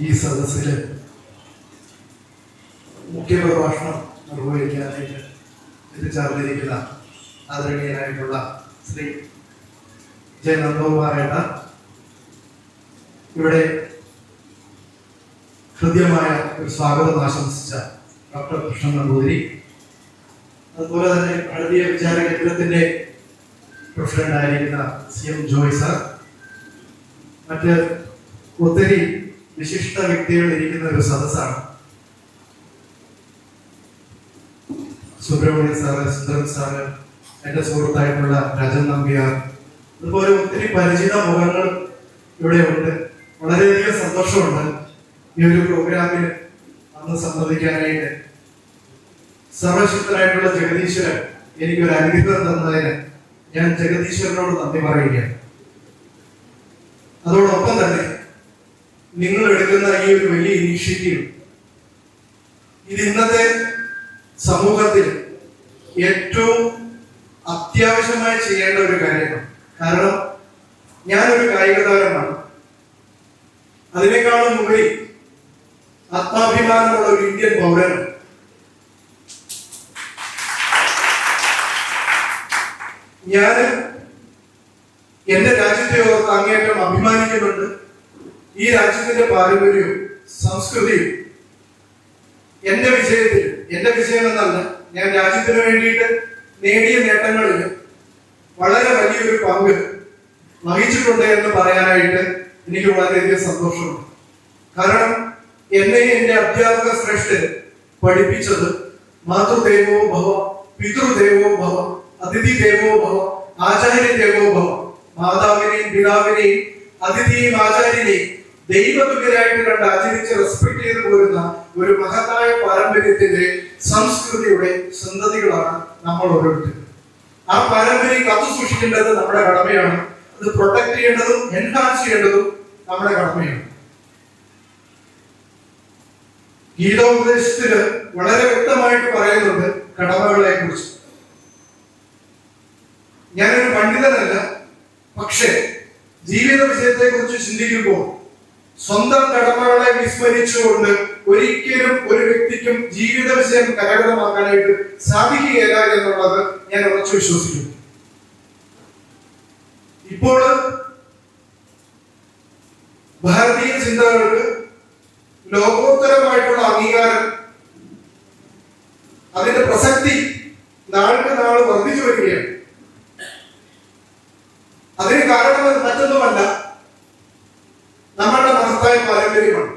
ഈ സദസ്സിൽ മുഖ്യപ്രഭാഷണം നിർവഹിക്കാനായിട്ട് എത്തിച്ചേർന്നിരിക്കുന്ന ആദരണീയനായിട്ടുള്ള ശ്രീ ജയ നന്ദകുമാറേട്ട ഇവിടെ ഹൃദ്യമായ ഒരു സ്വാഗതം ആശംസിച്ച ഡോക്ടർ കൃഷ്ണൻ നമ്പൂതിരി. അതുപോലെ തന്നെ ഭാരതീയ വിചാര കേന്ദ്രത്തിന്റെ പ്രസിഡന്റ് ആയിരിക്കുന്ന സി എം ജോയ് സാർ. മറ്റ് ഒത്തിരി വിശിഷ്ട വ്യക്തികൾ ഇരിക്കുന്ന ഒരു സദസ്സാണ്. സുബ്രഹ്മണ്യ സാറ് സുന്ദരൻ സാറ് എന്റെ സുഹൃത്തായിട്ടുള്ള രജൻ നമ്പ്യാർ. അതുപോലെ ഒത്തിരി പരിചിത മുഖങ്ങൾ ഇവിടെ ഉണ്ട്. വളരെയധികം സന്തോഷമുണ്ട് ഈ ഒരു പ്രോഗ്രാമിൽ അന്ന് സംബന്ധിക്കാനായിട്ട്. സർവശക്തനായിട്ടുള്ള ജഗദീശ്വരൻ എനിക്കൊരു അനുഗ്രഹം തന്നതിന് ഞാൻ ജഗദീശ്വരനോട് നന്ദി പറയുകയാണ്. അതോടൊപ്പം തന്നെ നിങ്ങൾ എടുക്കുന്ന ഈ ഒരു വലിയ ഇനിഷ്യേറ്റീവ് ഇത് ഇന്നത്തെ സമൂഹത്തിൽ ഏറ്റവും അത്യാവശ്യമായി ചെയ്യേണ്ട ഒരു കാര്യമാണ്. കാരണം ഞാനൊരു കായിക താരമാണ് അതിനേക്കാളും മുകളിൽ ആത്മാഭിമാനമുള്ള ഒരു ഇന്ത്യൻ പൗരൻ ഞാൻ എന്റെ രാജ്യത്തെ ഓർത്ത് അങ്ങേറ്റം അഭിമാനിക്കുന്നുണ്ട്. ഈ രാജ്യത്തിന്റെ പാരമ്പര്യവും സംസ്കൃതിയും എന്റെ വിജയത്തിൽ എന്റെ വിജയം എന്നല്ല ഞാൻ രാജ്യത്തിന് വേണ്ടിയിട്ട് നേടിയ നേട്ടങ്ങളിൽ വളരെ വലിയൊരു പങ്ക് വഹിച്ചിട്ടുണ്ട് എന്ന് പറയാനായിട്ട് എനിക്ക് വളരെയധികം സന്തോഷമുണ്ട്. കാരണം എന്നെ എന്റെ അധ്യാപക ശ്രേഷ്ഠൻ പഠിപ്പിച്ചത് മാതൃദേവോ ഭവ പിതൃദേവോ ഭവ അതിഥി ദേവോ ഭവ ആചാര്യ ദേവോ ഭവ മാതാവിനെയും പിതാവിനെയും അതിഥിയും ആചാര്യനെയും ദൈവതുല്യരായിട്ട് കണ്ട് ആചരിച്ച് റെസ്പെക്ട് ചെയ്തു പോരുന്ന ഒരു മഹത്തായ പാരമ്പര്യത്തിന്റെ സംസ്കൃതിയുടെ സന്തതികളാണ് നമ്മൾ ഓരോരുത്തർ. ആ പാരമ്പര്യം കത്തു സൂക്ഷിക്കേണ്ടത് നമ്മുടെ കടമയാണ്. അത് പ്രൊട്ടക്ട് ചെയ്യേണ്ടതും എൻഹാൻസ് ചെയ്യേണ്ടതും നമ്മുടെ കടമയാണ്. ഗീതോപദേശത്തിൽ വളരെ വ്യക്തമായിട്ട് പറയുന്നുണ്ട് കടമകളെ കുറിച്ച് ഞാനൊരു പണ്ഡിതനല്ല പക്ഷേ ജീവിത വിജയത്തെ കുറിച്ച് ചിന്തിക്കുമ്പോൾ സ്വന്തം കടമകളെ വിസ്മരിച്ചുകൊണ്ട് ഒരിക്കലും ഒരു വ്യക്തിക്കും ജീവിത വിജയം കരകതമാക്കാനായിട്ട് സാധിക്കുകയില്ല എന്നുള്ളത് ഞാൻ ഉറച്ചു വിശ്വസിക്കുന്നു. ഇപ്പോൾ ഭാരതീയ ചിന്തകൾക്ക് ലോകോത്തരമായിട്ടുള്ള അംഗീകാരം അതിന്റെ പ്രസക്തി നാൾക്ക് നാൾ വർദ്ധിച്ചു വരികയാണ്. അതിന് കാരണം മറ്റൊന്നുമല്ല മഹത്തായ പാരമ്പര്യമാണ്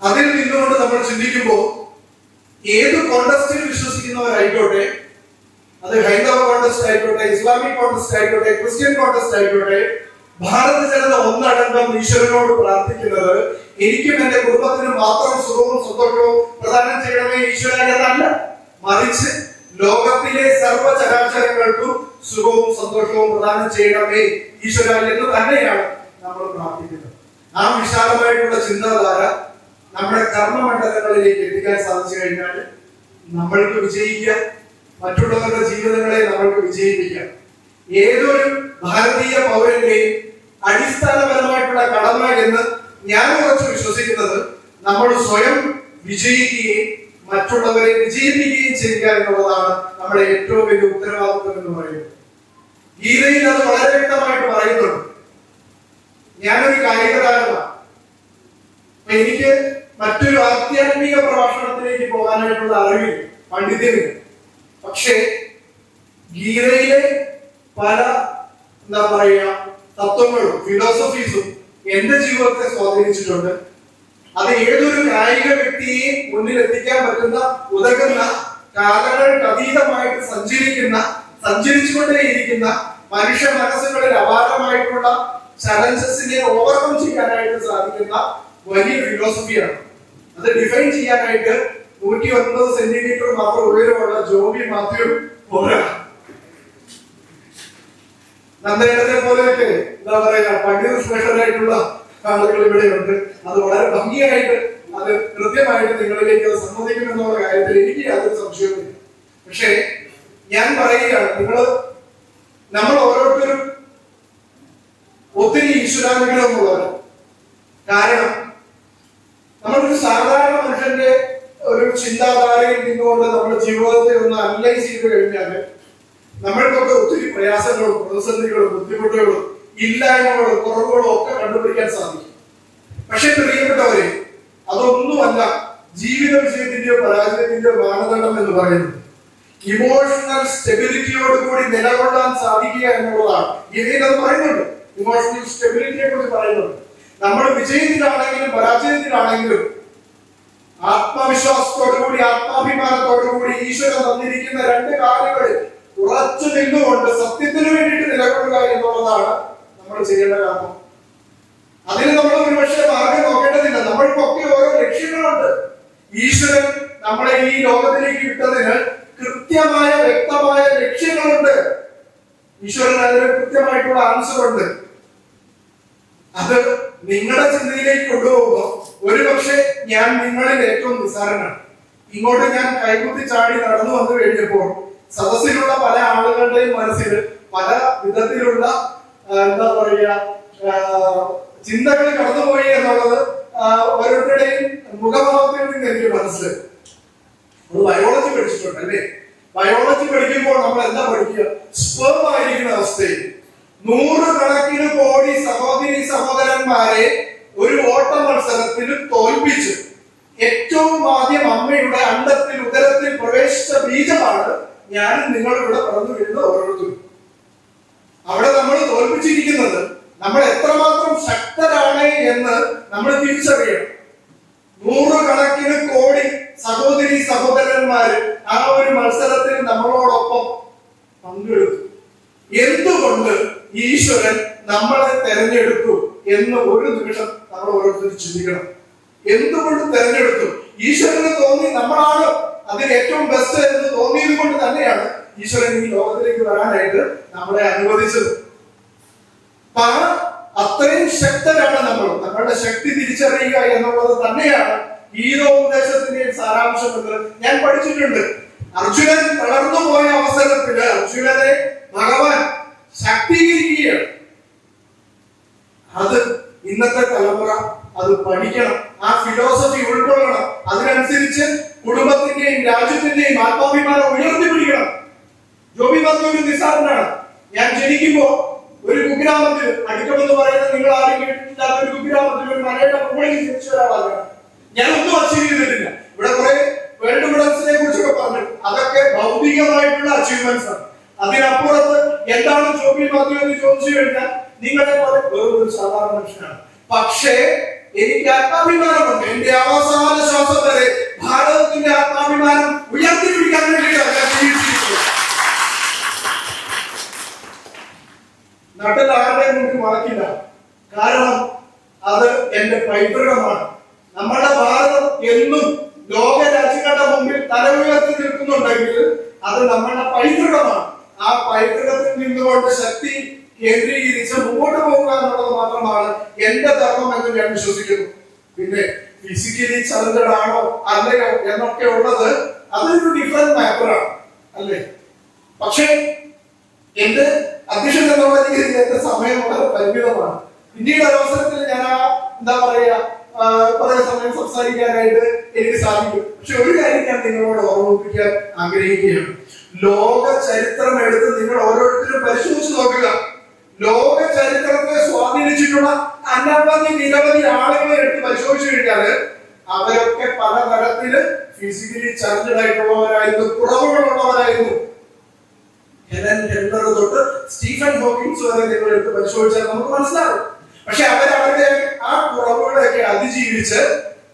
അതിൽ നിന്നുകൊണ്ട് നമ്മൾ ചിന്തിക്കുമ്പോൾ ഏത് കോണ്ടസ്റ്റിൽ വിശ്വസിക്കുന്നവരായിക്കോട്ടെ അത് ഹൈന്ദവ കോണ്ടസ്റ്റ് ആയിക്കോട്ടെ ഇസ്ലാമിക് കോണ്ടസ്റ്റ് ആയിക്കോട്ടെ ക്രിസ്ത്യൻ കോണ്ടസ്റ്റ് ആയിക്കോട്ടെ ഭാരത ജനത ഒന്നടങ്കം ഈശ്വരനോട് പ്രാർത്ഥിക്കുന്നത് എനിക്കും എന്റെ കുടുംബത്തിനും മാത്രം സുഖവും സന്തോഷവും പ്രദാനം ചെയ്യണമേ ഈശ്വരനല്ല മറിച്ച് ലോകത്തിലെ സർവചരാചരങ്ങൾക്കും സുഖവും സന്തോഷവും പ്രദാനം ചെയ്യണമേ ഈശ്വര എന്ന് തന്നെയാണ്. നമ്മൾ പ്രാർത്ഥിക്കുന്നത് ആ വിശാലമായിട്ടുള്ള ചിന്താധാര നമ്മുടെ കർമ്മമണ്ഡലങ്ങളിലേക്ക് എത്തിക്കാൻ സാധിച്ചു കഴിഞ്ഞാൽ നമ്മൾക്ക് വിജയിക്കാം. മറ്റുള്ളവരുടെ ജീവിതങ്ങളെ നമ്മൾക്ക് വിജയിപ്പിക്കാം. ഏതൊരു ഭാരതീയ പൗരന്റെയും അടിസ്ഥാനപരമായിട്ടുള്ള കടമ എന്ന് ഞാൻ ഉറച്ചു വിശ്വസിക്കുന്നത് നമ്മൾ സ്വയം വിജയിക്കുകയും മറ്റുള്ളവരെ വിജയിപ്പിക്കുകയും ചെയ്യുക എന്നുള്ളതാണ് നമ്മുടെ ഏറ്റവും വലിയ ഉത്തരവാദിത്വം എന്ന് പറയുന്നത്. ഗീതയിൽ അത് വളരെ വ്യക്തമായിട്ട് പറയുന്നുണ്ട്. ഞാനൊരു കായിക താരമാണ് എനിക്ക് മറ്റൊരു ആധ്യാത്മിക പ്രഭാഷണത്തിലേക്ക് പോകാനായിട്ടുള്ള അറിവിൽ പണ്ഡിത്യമില്ല പക്ഷേ ഗീതയിലെ പല എന്താ പറയുക തത്വങ്ങളും ഫിലോസഫീസും എന്റെ ജീവിതത്തെ സ്വാധീനിച്ചിട്ടുണ്ട്. അത് ഏതൊരു കായിക വ്യക്തിയെയും മുന്നിലെത്തിക്കാൻ പറ്റുന്ന ഉതകുന്ന കാലങ്ങൾക്ക് അതീതമായിട്ട് സഞ്ചരിക്കുന്ന സഞ്ചരിച്ചുകൊണ്ടേയിരിക്കുന്ന മനുഷ്യ മനസ്സുകളിൽ അപാരമായിട്ടുള്ള ചലഞ്ചസിനെ ഓവർകം ചെയ്യാനായിട്ട് സാധിക്കുന്ന വലിയ ഫിലോസഫിയാണ് അത് ഡിഫൈൻ ചെയ്യാനായിട്ട് നൂറ്റി ഒൻപത് സെന്റിമീറ്റർ മാത്രം ഉയരമുള്ള ജോബി മാത്യു പോരാ നന്ദനത്തെ പോലെയൊക്കെ എന്താ പറയാ പണ്ഡിത സ്പെഷ്യലായിട്ടുള്ള ആളുകൾ ഇവിടെയുണ്ട്. അത് വളരെ ഭംഗിയായിട്ട് അത് കൃത്യമായിട്ട് നിങ്ങളിലേക്ക് അത് സമ്മതിക്കുമെന്നുള്ള കാര്യത്തിൽ എനിക്ക് യാതൊരു സംശയവുമില്ല. പക്ഷേ ഞാൻ പറയുകയാണ് നിങ്ങൾ നമ്മൾ ഓരോരുത്തരും ഒത്തിരി ഈശ്വരാനുഗ്രഹമുള്ളവർ. കാരണം നമ്മളൊരു സാധാരണ മനുഷ്യന്റെ ഒരു ചിന്താധാരയിൽ നിന്നുകൊണ്ട് നമ്മുടെ ജീവിതത്തെ ഒന്ന് അനലൈസ് ചെയ്ത് കഴിഞ്ഞാൽ നമ്മൾക്കൊക്കെ ഒത്തിരി പ്രയാസങ്ങളും പ്രതിസന്ധികളും ബുദ്ധിമുട്ടുകളും ഇല്ലായ്മകളും കുറവുകളും ഒക്കെ കണ്ടുപിടിക്കാൻ സാധിക്കും. പക്ഷെ പ്രിയപ്പെട്ടവരെ അതൊന്നുമല്ല ജീവിത വിജയത്തിന്റെയോ പരാജയത്തിന്റെയോ മാനദണ്ഡം എന്ന് പറയുന്നത്. ഇമോഷണൽ സ്റ്റെബിലിറ്റിയോട് കൂടി നിലകൊള്ളാൻ സാധിക്കുക എന്നുള്ളതാണ്. ഗീതയിൽ അത് പറയുന്നുണ്ട്. ഇമോഷണൽ സ്റ്റെബിലിറ്റിയെ കുറിച്ച് പറയുന്നുണ്ട് നമ്മൾ വിജയത്തിലാണെങ്കിലും പരാജയത്തിലാണെങ്കിലും ആത്മവിശ്വാസത്തോടു കൂടി ആത്മാഭിമാനത്തോടു കൂടി ഈശ്വരൻ തന്നിരിക്കുന്ന രണ്ട് കാര്യങ്ങളിൽ ഉറച്ചു നിന്നുകൊണ്ട് സത്യത്തിന് വേണ്ടിയിട്ട് നിലകൊള്ളുക എന്നുള്ളതാണ് നമ്മൾ ചെയ്യേണ്ട കാര്യം. അതിന് നമ്മൾ ഒരുപക്ഷെ മാർഗം നോക്കേണ്ടതില്ല. നമ്മൾക്കൊക്കെ ഓരോ ലക്ഷ്യങ്ങളുണ്ട്. ഈശ്വരൻ നമ്മളെ ഈ ലോകത്തിലേക്ക് വിട്ടതിന് കൃത്യമായ വ്യക്തമായ ലക്ഷ്യങ്ങളുണ്ട്. ഈശ്വരൻ അതിന് കൃത്യമായിട്ടുള്ള ആൻസർ ഉണ്ട്. അത് നിങ്ങളുടെ ചിന്തയിലേക്ക് കൊണ്ടുപോകുമ്പോൾ ഒരുപക്ഷെ ഞാൻ നിങ്ങളിൽ ഏറ്റവും നിസ്സാരനാണ്. ഇങ്ങോട്ട് ഞാൻ കൈകുത്തി ചാടി നടന്നു വന്നു കഴിഞ്ഞപ്പോൾ സദസ്സിലുള്ള പല ആളുകളുടെയും മനസ്സിൽ പല വിധത്തിലുള്ള എന്താ പറയുക ചിന്തകൾ കടന്നുപോയി എന്നുള്ളത് ഓരോരുത്തരുടെയും മുഖഭാവത്തിൽ നിന്ന് എനിക്ക് മനസ്സിലായി. അത് ബയോളജി പഠിച്ചിട്ടുണ്ട് അല്ലേ? നമ്മൾ എന്താ പഠിക്കുക? സ്പേം ആയിരിക്കുന്ന അവസ്ഥയിൽ. നൂറുകണക്കിന് കോടി സഹോദരി സഹോദരന്മാരെ ഒരു ഓട്ട മത്സരത്തിൽ തോൽപ്പിച്ചു. ഏറ്റവും ആദ്യം അമ്മയുടെ അണ്ടത്തിൽ ഉദരത്തിൽ പ്രവേശിച്ച ബീജമാണ് ഞാൻ നിങ്ങൾ ഇവിടെ വരുന്ന വീഴുന്ന ഓരോരുത്തരും. അവിടെ നമ്മൾ തോൽപ്പിച്ചിരിക്കുന്നത് നമ്മൾ എത്രമാത്രം ശക്തരാണ് എന്ന് നമ്മൾ തിരിച്ചറിയണം. നൂറുകണക്കിന് കോടി സഹോദരി സഹോദരന്മാര് ആ ഒരു മത്സരത്തിൽ നമ്മളോടൊപ്പം പങ്കെടുത്തു. എന്തുകൊണ്ട് ഈശ്വരൻ നമ്മളെ തെരഞ്ഞെടുത്തു എന്ന് ഒരു നിമിഷം നമ്മൾ ഓരോരുത്തരും ചിന്തിക്കണം. എന്തുകൊണ്ട് തെരഞ്ഞെടുത്തു? ഈശ്വരന് തോന്നി നമ്മളാണ് അതിൽ ഏറ്റവും ബെസ്റ്റ് എന്ന് തോന്നിയത് കൊണ്ട് തന്നെയാണ് ഈശ്വരൻ ഈ ലോകത്തിലേക്ക് വരാനായിട്ട് നമ്മളെ അനുവദിച്ചത്. അത്രയും ശക്തരാണ് നമ്മൾ. നമ്മളുടെ ശക്തി തിരിച്ചറിയുക എന്നുള്ളത് തന്നെയാണ് ഗീതോപദേശത്തിന്റെ സാരാംശം എന്ന് ഞാൻ പഠിച്ചിട്ടുണ്ട്. അർജുനൻ തളർന്നു പോയ അവസരത്തിൽ അർജുനനെ ഭഗവാൻ ശക്തീകരിക്കുകയാണ്. അത് ഇന്നത്തെ തലമുറ അത് പഠിക്കണം ആ ഫിലോസഫി ഉൾക്കൊള്ളണം അതിനനുസരിച്ച് കുടുംബത്തിന്റെയും രാജ്യത്തിന്റെയും ആത്മാഭിമാനം ഉയർത്തിപ്പിടിക്കണം ജോബി പറഞ്ഞ ഒരു നിസ്സാരനാണ് ഞാൻ ജനിക്കുമ്പോ ഒരു കുഗ്രാമത്തിൽ അടുക്കമെന്ന് പറയുന്നത് നിങ്ങൾ ആരും കേട്ടിട്ടില്ലാത്ത ഒരു കുഗ്രാമത്തിൽ ഒരു മലയുടെ മുകളിൽ ജനിച്ച ഒരാളാണ് ഞാൻ ഒന്നും അച്ചീവ് ചെയ്തിട്ടില്ല ഇവിടെ കുറെ വേൾഡ് മെഡൽസിനെ കുറിച്ചൊക്കെ പറഞ്ഞു അതൊക്കെ ഭൗതികമായിട്ടുള്ള അച്ചീവ്മെന്റ്സ് ആണ് അതിനപ്പുറത്ത് എന്താണ് ജോബി മാത്യു എന്ന് ചോദിച്ചു കഴിഞ്ഞാൽ നിങ്ങളെ പോലെ വേറൊരു സാധാരണ മനുഷ്യനാണ് പക്ഷേ എനിക്ക് ആത്മാഭിമാനമുണ്ട്. എന്റെ അവസാന ശ്വാസം വരെ ഭാരതത്തിന്റെ ആത്മാഭിമാനം ഉയർത്തിപ്പിടിക്കാൻ വേണ്ടിയിട്ടാണ് ഞാൻ ആരുടെയും മുമ്പിൽ മറക്കില്ല. കാരണം അത് എന്റെ പൈതൃകമാണ്. നമ്മുടെ ഭാരതം എന്നും ലോക രാജ്യങ്ങളുടെ മുമ്പിൽ തല ഉയർത്തി നിൽക്കുന്നുണ്ടെങ്കിൽ അത് നമ്മുടെ പൈതൃകമാണ്. ആ പൈതൃകത്തിൽ നിന്നുകൊണ്ട് ശക്തി കേന്ദ്രീകരിച്ച് മുമ്പോട്ട് പോകുക എന്നുള്ളത് മാത്രമാണ് എന്റെ ധർമ്മം എന്ന് ഞാൻ വിശ്വസിക്കുന്നു. പിന്നെ ഫിസിക്കലി ചലഞ്ചഡ് ആണോ അല്ലയോ എന്നൊക്കെ ഉള്ളത് അതൊരു ഡിഫറെന്റ് മാറ്ററാണ് അല്ലേ? പക്ഷേ എന്റെ അധ്യക്ഷൻ എന്നുള്ള രീതിയിൽ എന്റെ സമയം വളരെ പരിമിതമാണ്. പിന്നീട് അവസരത്തിൽ ഞാൻ ആ എന്താ പറയാ ആ, കുറെ സമയം സംസാരിക്കാനായിട്ട് എനിക്ക് സാധിക്കും. പക്ഷെ ഒരു കാര്യം ഞാൻ നിങ്ങളോട് ഓർമ്മിപ്പിക്കാൻ ആഗ്രഹിക്കുകയാണ്. ലോക ചരിത്രം എടുത്ത് നിങ്ങൾ ഓരോരുത്തരും പരിശോധിച്ച് നോക്കുക. ലോക ചരിത്രത്തെ സ്വാധീനിച്ചിട്ടുള്ള അനവധി നിരവധി ആളുകളെ എടുത്ത് പരിശോധിച്ചു കഴിഞ്ഞാൽ അവരൊക്കെ പലതരത്തിൽ ഫിസിക്കലി ചലഞ്ചഡ് ആയിട്ടുള്ളവരായിരുന്നു കുറവുകളുള്ളവരായിരുന്നു. ഹെലൻ കെല്ലർ തൊട്ട് സ്റ്റീഫൻ ഹോക്കിൻസ് വരെ നിങ്ങൾ എടുത്ത് പരിശോധിച്ചാൽ നമുക്ക് മനസ്സിലാവും പക്ഷെ അവരവരുടെ ആ കുറവുകളെയൊക്കെ അതിജീവിച്ച്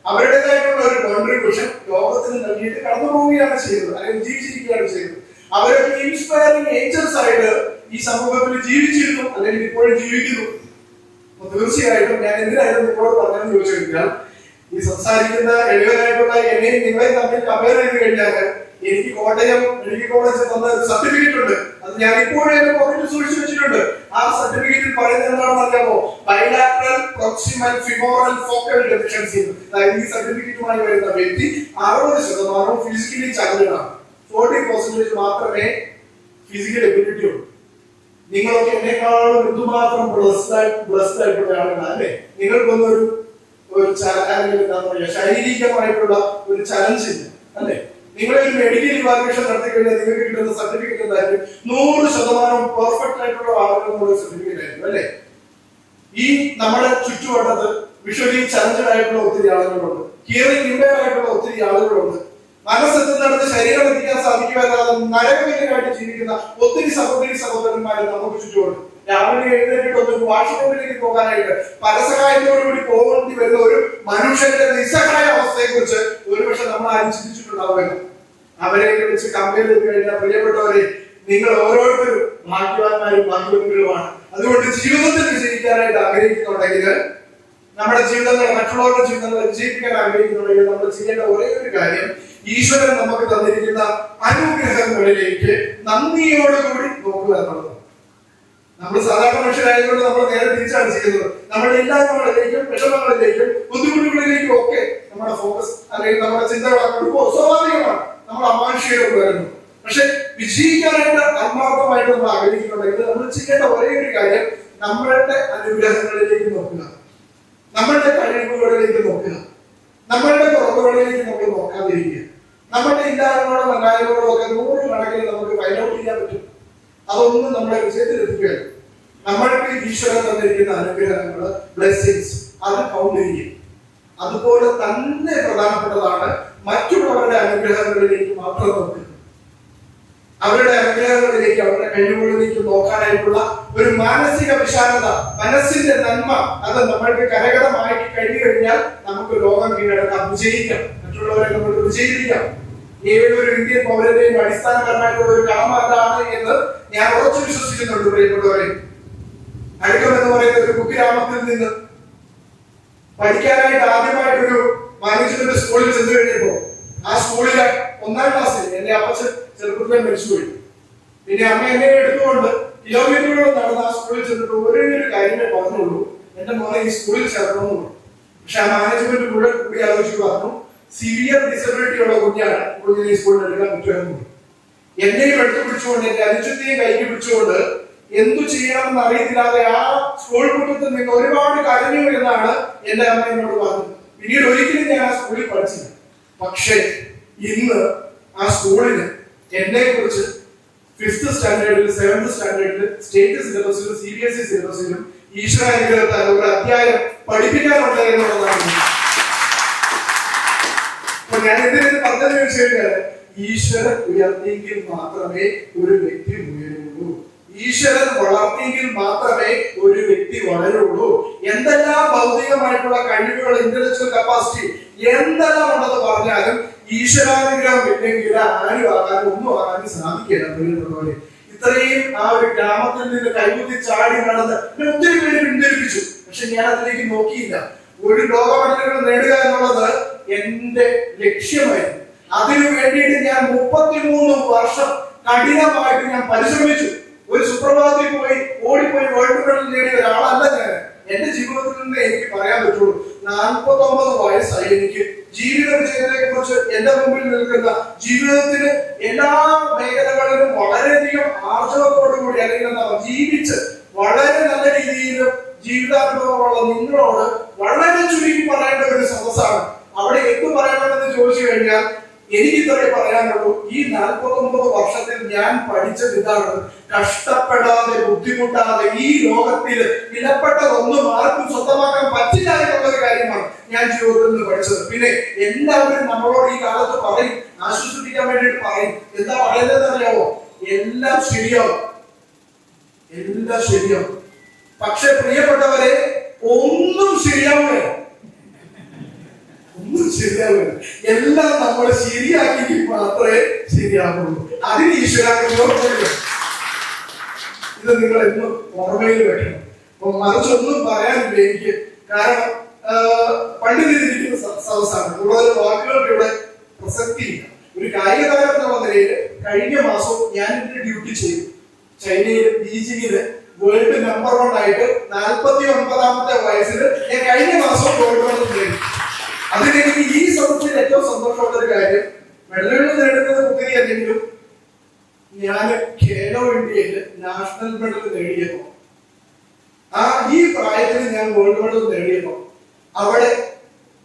അവരുടേതായിട്ടുള്ള ഒരു കോൺട്രിബ്യൂഷൻ ലോകത്തിന് നൽകിയിട്ട് കടന്നു പോവുകയാണ് ചെയ്തത് അല്ലെങ്കിൽ ജീവിച്ചിരിക്കുകയാണ് ചെയ്തത് അവരൊക്കെ ഇൻസ്പയറിംഗ് ഏഞ്ചൽസ് ആയിട്ട് ഈ സമൂഹത്തിൽ ജീവിച്ചിരുന്നു അല്ലെങ്കിൽ ഇപ്പോഴും ജീവിക്കുന്നു. തീർച്ചയായിട്ടും ഞാൻ എന്തിനായിരുന്നു നിങ്ങളോട് പറഞ്ഞതെന്ന് ചോദിച്ചു കഴിഞ്ഞാൽ ഈ സംസാരിക്കുന്ന എഴുപതായിട്ടുള്ള എന്നെയും നിങ്ങളെയും തമ്മിൽ കമ്പയർ ചെയ്ത് കഴിഞ്ഞാൽ എനിക്ക് കോട്ടയം മെഡിക്കൽ കോളേജിൽ തന്ന ഒരു സർട്ടിഫിക്കറ്റ് ഉണ്ട്. അത് ഞാൻ ഇപ്പോഴും എന്റെ പോക്കറ്റിൽ സൂക്ഷിച്ചു വെച്ചിട്ടുണ്ട്. ആ സർട്ടിഫിക്കറ്റിൽ പറയുന്നത് എന്താണെന്ന് അറിയാമോ? Bilateral proximal femoral focal deficiency അതായത് ഈ സർട്ടിഫിക്കറ്റുമായി വരുന്ന വ്യക്തി അറുപത് ശതമാനവും ഫിസിക്കലി ചലഞ്ചാണ് ഫോർട്ടി പെർസെന്റേജ് മാത്രമേ ഫിസിക്കൽ എബിലിറ്റി ഉള്ളൂ. നിങ്ങളൊക്കെ എന്നെക്കാളും എന്തുമാത്രം ബ്ലസ്ഡ് ബ്ലസ്ഡ് ആയിട്ടുള്ള ആളുകളാണ് അല്ലേ? ഒരു ഒരു എന്താ പറയുക ശാരീരികമായിട്ടുള്ള ഒരു ചലഞ്ച് ഇല്ല അല്ലെ? നിങ്ങളെ ഒരു മെഡിക്കൽ ഇവാലുവേഷൻ നടത്തി കഴിഞ്ഞാൽ നിങ്ങൾക്ക് കിട്ടുന്ന സർട്ടിഫിക്കറ്റ് എന്തായാലും നൂറ് ശതമാനം പെർഫെക്റ്റ് ആയിട്ടുള്ള ആളുകളുടെ സർട്ടിഫിക്കറ്റ് ആയിരുന്നു അല്ലെ? ഈ നമ്മുടെ ചുറ്റുവട്ടത്ത് വിഷ്വലി ചലഞ്ചഡ് ആയിട്ടുള്ള ഒത്തിരി ആളുകളുണ്ട്. ഹിയറിംഗ് ഇമ്പയർ ആയിട്ടുള്ള ഒത്തിരി ആളുകളുണ്ട്. മനസ്സെത്തുന്നിടത്ത് ശരീരം എത്തിക്കാൻ സാധിക്കുക സാധിക്കുമല്ലാതെ നരകവിധനായിട്ട് ജീവിക്കുന്ന ഒത്തിരി സഹോദരി സഹോദരന്മാരെ നമുക്ക് ചുറ്റുമുണ്ട്. രാവിലെ എഴുന്നേറ്റിട്ട് ഒന്ന് വാഷ്റൂമിലേക്ക് പോകാനായിട്ട് പരസഹായത്തോടുകൂടി പോകേണ്ടി വരുന്ന ഒരു മനുഷ്യന്റെ നിസ്സഹായ അവസ്ഥയെ കുറിച്ച് ഒരുപക്ഷെ നമ്മൾ ആരും ചിന്തിച്ചിട്ടുണ്ടാവുമല്ലോ അവരെ വെച്ച് കമ്പയർ ചെയ്ത് കഴിഞ്ഞാൽ പ്രിയപ്പെട്ടവരെ നിങ്ങൾ ഓരോരുത്തരും ഭാഗ്യവാന്മാരും ഭാഗ്യവന്മാരുമാണ് അതുകൊണ്ട് ജീവിതത്തിൽ വിജയിക്കാനായിട്ട് ആഗ്രഹിക്കുന്നുണ്ടെങ്കിൽ നമ്മുടെ ജീവിതങ്ങൾ മറ്റുള്ളവരുടെ ജീവിതങ്ങൾ വിജയിപ്പിക്കാൻ ആഗ്രഹിക്കുന്നുണ്ടെങ്കിൽ നമ്മൾ ചെയ്യേണ്ട ഒരേ ഒരു കാര്യം ഈശ്വരൻ നമുക്ക് തന്നിരിക്കുന്ന അനുഗ്രഹങ്ങളിലേക്ക് നന്ദിയോടുകൂടി നോക്കുക എന്നുള്ളത്. നമ്മൾ സാധാരണ മനുഷ്യരായതുകൊണ്ട് നമ്മൾ നേരെ തിരിച്ചാണ് ചെയ്യുന്നത്. നമ്മുടെ ഇല്ലായ്മകളിലേക്കും വിഷമങ്ങളിലേക്കും ബുദ്ധിമുട്ടുകളിലേക്കും ഒക്കെ നമ്മുടെ ഫോക്കസ് അല്ലെങ്കിൽ നമ്മുടെ ചിന്തകളൊക്കെ സ്വാഭാവികമാണ്. നമ്മൾ അമാനുഷികത വരുന്നു. പക്ഷെ വിജയിക്കാനായിട്ട് ആത്മാർത്ഥമായിട്ട് നമ്മൾ ആഗ്രഹിക്കുന്നുണ്ടെങ്കിൽ നമ്മൾ ചെയ്യേണ്ട ഒരേ ഒരു കാര്യം നമ്മളുടെ അനുഗ്രഹങ്ങളിലേക്ക് നോക്കുക. നമ്മളുടെ കഴിവുകളിലേക്ക് നോക്കുക. നമ്മളുടെ കുറവുകളിലേക്ക് നമ്മൾ നോക്കാതിരിക്കുക. നമ്മളുടെ ഇല്ലായ്മകളോ അല്ലായ്മകളോ ഒക്കെ നൂറ് കണക്കിന് നമുക്ക് ഫൈൻഡ് ഔട്ട് ചെയ്യാൻ പറ്റും. അതൊന്നും നമ്മളെ വിജയത്തിലെത്തുകയാണ് നമ്മൾക്ക് ഈശ്വരൻ തന്നിരിക്കുന്ന അനുഗ്രഹങ്ങൾ ബ്ലെസ്സിങ്സ് അത് കൗണ്ട് ചെയ്യും. അതുപോലെ തന്നെ പ്രധാനപ്പെട്ടതാണ് മറ്റുള്ളവരുടെ അനുഗ്രഹങ്ങളിലേക്ക് മാത്രം നോക്കുക. അവരുടെ അനുഗ്രഹങ്ങളിലേക്ക് അവരുടെ കഴിവുകളിലേക്ക് നോക്കാനായിട്ടുള്ള ഒരു മാനസിക വിശാലത മനസ്സിന്റെ നന്മ അത് നമ്മൾക്ക് കരകടമാക്കി കഴിഞ്ഞു കഴിഞ്ഞാൽ നമുക്ക് ലോകം കീഴടക്കാം വിജയിക്കാം. മറ്റുള്ളവരെ നമുക്ക് വിജയിപ്പിക്കാം. ഏതൊരു ഇന്ത്യൻ പൗരന്റെയും അടിസ്ഥാനപരമായിട്ടുള്ള ഒരു കടമ അതാണ് എന്ന് ഞാൻ ഉറച്ചു വിശ്വസിക്കുന്നുണ്ട് പ്രിയപ്പെട്ടവരെ. അടുക്കം എന്ന് പറയുന്ന ഒരു കുഗ്രാമത്തിൽ നിന്ന് പഠിക്കാനായിട്ട് ആദ്യമായിട്ടൊരു മാനേജ്മെന്റ് സ്കൂളിൽ ചെന്ന് കഴിഞ്ഞപ്പോ ആ സ്കൂളിലെ ഒന്നാം ക്ലാസ്സിൽ എന്റെ അപ്പച്ചൻ ചെറുപ്പത്തിലെ മരിച്ചുപോയി പിന്നെ അമ്മ എന്നെ എടുത്തുകൊണ്ട് കിലോമീറ്ററുകൾ നടന്ന് ആ സ്കൂളിൽ ചെന്നിട്ട് ഒരേ ഒരു കാര്യമേ പറഞ്ഞുള്ളൂ. എന്റെ മോനെ ഈ സ്കൂളിൽ ചേർക്കണമെന്ന് പറഞ്ഞു. പക്ഷെ ആ മാനേജ്മെന്റ് കൂടെ കൂടി ആലോചിച്ച് പറഞ്ഞു സിവിയർ ഡിസബിലിറ്റി ഉള്ള കുഞ്ഞാണ് കുഞ്ഞിനെ സ്കൂളിൽ എടുക്കാൻ പറ്റുമെന്ന് എന്നെ എന്നെയും എടുത്തു പിടിച്ചുകൊണ്ട് എന്റെ അനുജത്തെയും കൈക്ക് പിടിച്ചുകൊണ്ട് എന്തു ചെയ്യണമെന്ന് അറിയത്തില്ലാതെ ആ സ്കൂൾ കൂട്ടത്തിൽ നിന്ന് ഒരുപാട് കരഞ്ഞു എന്നാണ് എന്റെ അമ്മ എന്നോട് പറഞ്ഞത്. പിന്നീട് ഒരിക്കലും ഞാൻ ആ സ്കൂളിൽ പഠിച്ചില്ല. പക്ഷേ ഇന്ന് ആ സ്കൂളിന് എന്നെ കുറിച്ച് ഫിഫ്ത് സ്റ്റാൻഡേർഡിൽ സെവൻത് സ്റ്റാൻഡേർഡിൽ സ്റ്റേറ്റ് സിലബസിലും സി ബി എസ് ഇ സിലബസിലും ഈശ്വരാനുഗ്രഹത്താൽ ഒരു അധ്യായം പഠിപ്പിക്കാനുണ്ട് എന്നുള്ളതാണ്. അപ്പൊ ഞാൻ എന്തിനു പറഞ്ഞത് ചോദിച്ചു കഴിഞ്ഞാൽ ഈശ്വരൻ ഉയർത്തിയെങ്കിൽ മാത്രമേ ഒരു വ്യക്തി ഉയരുള്ളൂ. ഈശ്വരൻ വളർത്തിയെങ്കിൽ മാത്രമേ ഒരു വ്യക്തി വളരുള്ളൂ. എന്തെല്ലാം ഭൗതികമായിട്ടുള്ള കഴിവുകൾ ഇന്റലക്ച്വൽ കപ്പാസിറ്റി എന്തെല്ലാം ഉണ്ടെന്ന് പറഞ്ഞാലും ഈശ്വരാനുഗ്രഹം ഇല്ലെങ്കിൽ ആരും ആകാനും ഒന്നും ആകാനും സാധിക്കില്ല പ്രിയപ്പെട്ടവരെ ഇത്രയും ആ ഒരു ഗ്രാമത്തിൽ നിന്ന് കൈകുത്തി ചാടി നടന്ന് ഒത്തിരി പേര് പിന്തിരിപ്പിച്ചു. പക്ഷെ ഞാൻ അതിലേക്ക് നോക്കിയില്ല. ഒരു ലോകമെഡലുകൾ നേടുക എന്നുള്ളത് എന്റെ ലക്ഷ്യമായിരുന്നു. അതിനു വേണ്ടിയിട്ട് ഞാൻ മുപ്പത്തിമൂന്ന് വർഷം കഠിനമായിട്ട് ഞാൻ പരിശ്രമിച്ചു. ഒരു സുപ്രഭാതത്തിൽ പോയി ഓടിപ്പോയി വേൾഡ് മെഡൽ നേടിയ ഒരാളല്ല ഞാൻ. എന്റെ ജീവിതത്തിൽ നിന്ന് എനിക്ക് പറയാൻ പറ്റുള്ളൂ നാൽപ്പത്തി ഒമ്പത് വയസ്സായി എനിക്ക് ജീവിത വിജയത്തെ കുറിച്ച് എന്റെ മുമ്പിൽ നിൽക്കുന്ന ജീവിതത്തിന് എല്ലാ മേഖലകളിലും വളരെയധികം ആർജവത്തോടുകൂടി അല്ലെങ്കിൽ എന്താ ജീവിച്ച് വളരെ നല്ല രീതിയിൽ ജീവിതാനുഭവമുള്ള നിങ്ങളോട് വളരെ ചുരുക്കി പറയേണ്ട ഒരു സദസ്സാണ്. അവിടെ എന്ത് പറയണമെന്ന് ചോദിച്ചു കഴിഞ്ഞാൽ എനിക്ക് ഇത്രേ പറയാനുള്ളൂ. ഈ നാൽപ്പത്തൊമ്പത് വർഷത്തിൽ ഞാൻ പഠിച്ചത് ഇതാണ് കഷ്ടപ്പെടാതെ ബുദ്ധിമുട്ടാതെ ഈ ലോകത്തിൽ വിലപ്പെട്ടതൊന്നും ആർക്കും സ്വന്തമാക്കാൻ പറ്റില്ല എന്നുള്ള കാര്യമാണ്. ഞാൻ ജീവിതത്തിൽ നിന്ന് പഠിച്ചത്. പിന്നെ എല്ലാവരും നമ്മളോട് ഈ കാലത്ത് പറയും ആശ്വസിപ്പിക്കാൻ വേണ്ടിയിട്ട് പറയും. എന്താ പറയുന്നത് അറിയാവോ എല്ലാം ശരിയാവും. എല്ലാം ശരിയാവും. പക്ഷെ പ്രിയപ്പെട്ടവരെ ഒന്നും ശരിയാവില്ല ഒന്നും ശരിയാവില്ല എല്ലാം നമ്മൾ ശരിയാക്കി മാത്രമേ ശരിയാവുള്ളൂ. അതിന് ഈശ്വരാഗ്രഹം ഇത് നിങ്ങൾ എന്നും ഓർമ്മയിൽ വെക്കണം. മറിച്ചൊന്നും പറയാനില്ല എനിക്ക്. കാരണം പണ്ട് ചെയ്തിരിക്കുന്ന സദസ്സാണ്. കൂടുതൽ വാക്കുകൾക്ക് ഇവിടെ പ്രസക്തിയില്ല ഒരു കായിക താരം എന്നുള്ള നിലയിൽ കഴിഞ്ഞ മാസം ഞാൻ എന്റെ ഡ്യൂട്ടി ചെയ്തു. ചൈനയിൽ ബീജിംഗിൽ വേൾഡ് നമ്പർ വൺ ആയിട്ട് നാൽപ്പത്തി ഒൻപതാമത്തെ വയസ്സിൽ ഞാൻ കഴിഞ്ഞ മാസം ഗോൾഡ് മെഡൽ നേടി. അതിനെനിക്ക് ഈ സദസ്സിൽ ഏറ്റവും സന്തോഷമുള്ള ഒരു കാര്യം മെഡലുകൾ നേടുന്നത് ഒത്തിരി അല്ലെങ്കിലും ഞാൻ ഖേലോ ഇന്ത്യയിൽ നാഷണൽ മെഡൽ നേടിയപ്പോ. ആ ഈ പ്രായത്തിൽ ഞാൻ ഗോൾഡ് മെഡൽ നേടിയപ്പോ അവിടെ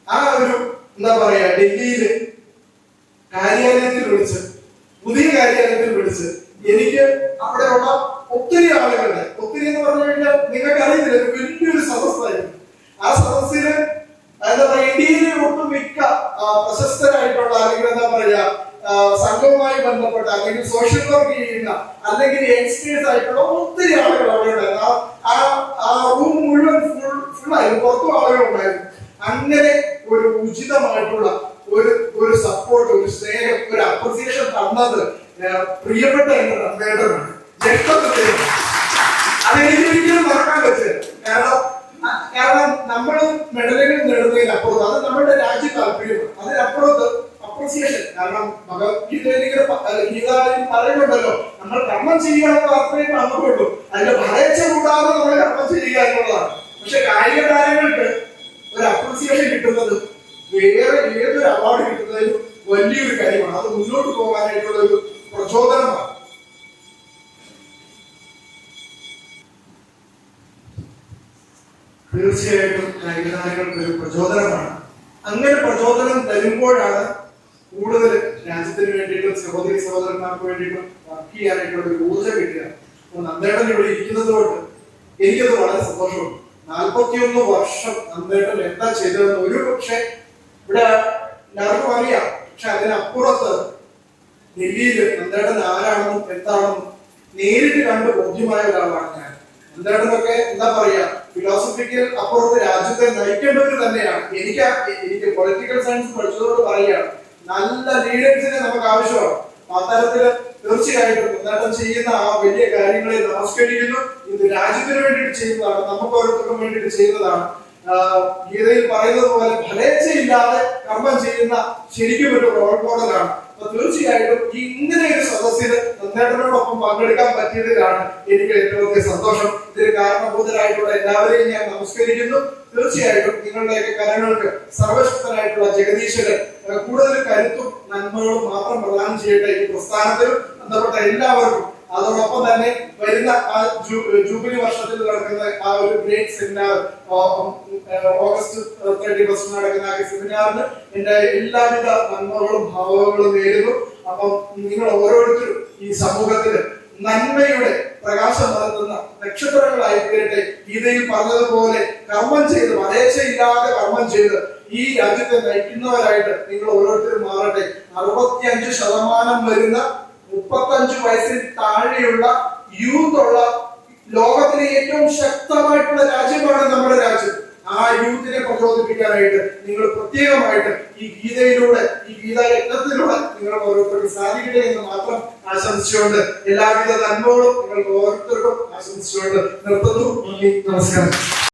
ആ ഒരു എന്താ പറയാ ഡൽഹിയിൽ കാര്യാലയത്തിൽ വിളിച്ച് പുതിയ കാര്യാലയത്തിൽ വിളിച്ച് എനിക്ക് അവിടെ അവിടെയുള്ള ഒത്തിരി ആളുകളുടെ ഒത്തിരി എന്ന് പറഞ്ഞു കഴിഞ്ഞാൽ നിങ്ങൾക്ക് അറിയത്തില്ല വലിയൊരു സദസ്സായിരുന്നു. ആ സദസ്സിൽ എന്താ പറയാ ഇന്ത്യയിലെ ഒട്ടും മിക്ക പ്രശസ്തരായിട്ടുള്ള അല്ലെങ്കിൽ എന്താ പറയാ സംഘവുമായി ബന്ധപ്പെട്ട അല്ലെങ്കിൽ സോഷ്യൽ വർക്ക് ചെയ്യുന്ന അല്ലെങ്കിൽ യങ്സ്റ്റേഴ്സ് ആയിട്ടുള്ള ഒത്തിരി ആളുകൾ അവിടെ ഉണ്ടായിരുന്നു. ആ ആ റൂം മുഴുവൻ ഫുള്ളായിരുന്നു പുറത്തും ആളുകൾ ഉണ്ടായിരുന്നു. അങ്ങനെ ഒരു ഉചിതമായിട്ടുള്ള ഒരു ഒരു സപ്പോർട്ട് ഒരു സ്നേഹം ഒരു അപ്രിസിയേഷൻ തന്നത് പ്രിയപ്പെട്ട എന്റെ അത് അതെനിക്ക് ഒരിക്കലും മറക്കാൻ പറ്റില്ല. കാരണം കാരണം നമ്മൾ മെഡലുകൾ നേടുന്നതിനപ്പുറത്ത് അത് നമ്മുടെ രാജ്യ താല്പര്യമാണ് അതിനപ്പുറത്ത് അപ്രിസിയേഷൻ കാരണം ഭഗവത്ഗീതയിലേക്ക് പറയുന്നുണ്ടല്ലോ നമ്മൾ കർമ്മം എന്ന് മാത്രമേ നമുക്കുള്ളൂ അതിന്റെ വരച്ച കൂടാതെ നമ്മൾ കർമ്മം ചെയ്യുക എന്നുള്ളതാണ് പക്ഷെ കായിക താരങ്ങൾക്ക് ഒരു അപ്രിസിയേഷൻ കിട്ടുന്നത് വേറെ ഏതൊരു അവാർഡ് കിട്ടുന്നതിലും വലിയൊരു കാര്യമാണ് അത് മുന്നോട്ട് പോകാനായിട്ടുള്ള ഒരു പ്രചോദനമാണ് തീർച്ചയായിട്ടും കായികതാരങ്ങൾക്ക് ഒരു പ്രചോദനമാണ്. അങ്ങനെ പ്രചോദനം തരുമ്പോഴാണ് കൂടുതൽ രാജ്യത്തിന് വേണ്ടിയിട്ടും സഹോദരി സഹോദരന്മാർക്ക് വേണ്ടിയിട്ടും വർക്ക് ചെയ്യാനായിട്ടുള്ള ഒരു ഊർജം കിട്ടുക. അപ്പൊ നന്ദേട്ടൻ ഇവിടെ ഇരിക്കുന്നത് കൊണ്ട് എനിക്കത് വളരെ സന്തോഷമുണ്ട്. നാൽപ്പത്തിയൊന്ന് വർഷം നന്ദേട്ടൻ എന്താ ചെയ്തതെന്ന് ഒരു പക്ഷേ ഇവിടെ എല്ലാവർക്കും അറിയാം. പക്ഷെ അതിനപ്പുറത്ത് ഡൽഹിയിൽ നന്ദേട്ടൻ ആരാണെന്നും എന്താണെന്നും നേരിട്ട് കണ്ട് ബോധ്യമായ ഒരാളാണ് ഞാൻ. നന്ദേട്ടനൊക്കെ എന്താ പറയാ ഫിലോസഫിക്കൽ അപ്പുറത്ത് രാജ്യത്തെ നയിക്കേണ്ടവർ തന്നെയാണ്. എനിക്ക് എനിക്ക് പൊളിറ്റിക്കൽ സയൻസ് പഠിച്ചതോട് പറയുകയാണ്. നല്ല ലീഡേഴ്സിനെ നമുക്ക് ആവശ്യമാണ്. അത്തരത്തിൽ തീർച്ചയായിട്ടും നന്ദേട്ടൻ ചെയ്യുന്ന ആ വലിയ കാര്യങ്ങളെ നമസ്കരിക്കുന്നു. ഇത് രാജ്യത്തിന് വേണ്ടിയിട്ട് ചെയ്യുന്നതാണ് നമുക്ക് ഓരോരുത്തർക്കും വേണ്ടിയിട്ട് ചെയ്യുന്നതാണ്. ഗീതയിൽ പറയുന്നത് പോലെ ഫലേച്ഛയില്ലാതെ കർമ്മം ചെയ്യുന്ന ശരിക്കും ഒരു റോൾ മോഡലാണ് അപ്പൊ തീർച്ചയായിട്ടും ഇങ്ങനെ ഒരു സദസ്സിൽ നന്ദേട്ടനോടൊപ്പം പങ്കെടുക്കാൻ പറ്റിയതിലാണ് എനിക്ക് ഏറ്റവും വലിയ സന്തോഷം. ഇതിന് കാരണഭൂതരായിട്ടുള്ള എല്ലാവരെയും ഞാൻ നമസ്കരിക്കുന്നു. തീർച്ചയായിട്ടും നിങ്ങളുടെയൊക്കെ കരങ്ങൾക്ക് സർവശക്തനായിട്ടുള്ള ജഗദീശന് കൂടുതൽ കരുത്തും നന്മകളും മാത്രം പ്രദാനം ചെയ്യട്ടെ ഈ പ്രസ്ഥാനത്തിലും ബന്ധപ്പെട്ട എല്ലാവർക്കും. അതോടൊപ്പം തന്നെ വരുന്ന ആ ജൂബിലി വർഷത്തിൽ നടക്കുന്ന ആ ഒരു great seminar August thirty first നടക്കുന്ന ആ സെമിനാറിന് എന്റെ എല്ലാവിധ നന്മകളും ഭാവങ്ങളും നേരുന്നു. അപ്പം നിങ്ങൾ ഓരോരുത്തരും ഈ സമൂഹത്തിൽ നന്മയുടെ പ്രകാശം നടത്തുന്ന നക്ഷത്രങ്ങളായി തീരട്ടെ. ഗീതയിൽ പറഞ്ഞതുപോലെ കർമ്മം ചെയ്ത് വരേച്ചയില്ലാതെ കർമ്മം ചെയ്ത് ഈ രാജ്യത്തെ നയിക്കുന്നവരായിട്ട് നിങ്ങൾ ഓരോരുത്തരും മാറട്ടെ. അറുപത്തിയഞ്ച് ശതമാനം വരുന്ന മുപ്പത്തഞ്ച് വയസ്സിൽ താഴെയുള്ള യൂത്തുള്ള ലോകത്തിലെ ഏറ്റവും ശക്തമായിട്ടുള്ള രാജ്യമാണ് നമ്മുടെ രാജ്യം. ആ യൂത്തിനെ പ്രചോദിപ്പിക്കാനായിട്ട് നിങ്ങൾ പ്രത്യേകമായിട്ട് ഈ ഗീതയിലൂടെ ഈ ഗീത യജ്ഞത്തിലൂടെ നിങ്ങൾ ഓരോരുത്തർക്കും സാധിക്കട്ടെ എന്ന് മാത്രം ആശംസിച്ചുകൊണ്ട് എല്ലാവിധ നന്മകളും നിങ്ങൾ ഓരോരുത്തർക്കും ആശംസിച്ചുകൊണ്ട് നിർത്തുന്നു. നന്ദി നമസ്കാരം.